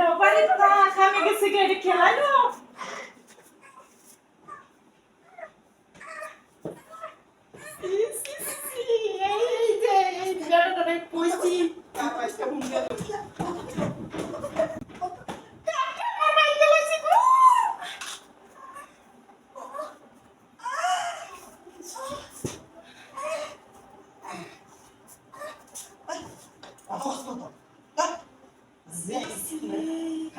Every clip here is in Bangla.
Bali pa, kami gasigari kilalo. Sim, isso sim. Ei, ei, ei. Agora também pus de...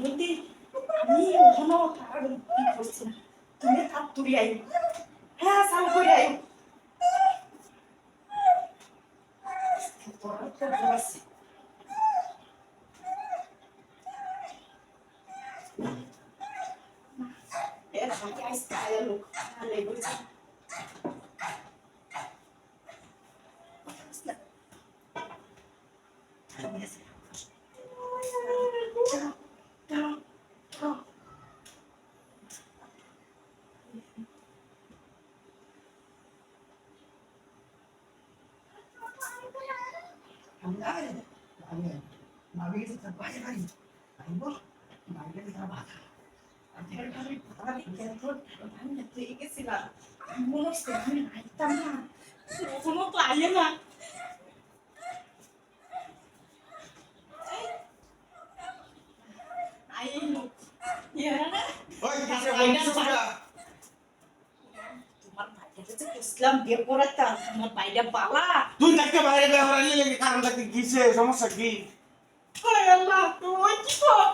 মন্দি আমি ওখানে তার কি করছি না তুমি তার তুলি আই হ্যাঁ চালু করে আই এর সাথে 나가야 돼. 나가야 나비에서 다 빨리 빨리. 아이고, 나비에서 다 맞아. 배를 가지고 바다가 이게 그걸 하면 되겠으나 안 먹었어. 나는 알잖아. 저것도 알려나. 아이, 얘는. 어이, 이제 뭔 소리야? ভাইটাকে যে ইসলাম বিয়ে করাতাম তোমার ভাইটা বালা তুই থাকতে বাইরে ব্যবহার নিয়ে লেগে কারণ থাকতে কিসে সমস্যা কি কই আল্লাহ তুই কি কর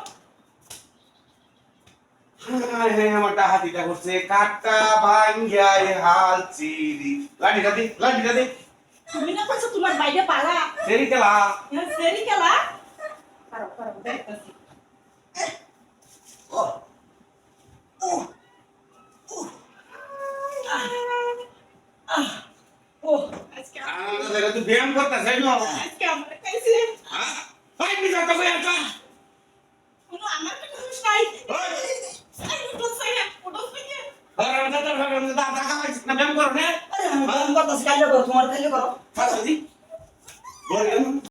হায় হায়, আমার ডাহাতিটা করছে কাটা ভাঙ্গায় হাল চিরি লাঠিটা দি লাঠিটা দি তুমি না কইছো তোমার ভাইটা বালা দেরি কেলা হ্যাঁ সেরি কেলা পারো পারো দেখতাছি ও ও ধরে তুই ব্যায়াম করতে চাই না আজকে আমার কাছে ভাই নি যা বই আনছা কোনো আমার তো হুঁশ নাই ওই। আই উঠো সাইয়া উঠো সাইয়া হরাম দাদা হরাম দাদা টাকা পাইছিস না ব্যায়াম করো না আরে আমি করতেছি কাইলে করো তোমার কাইলে করো ফাঁসা দি বল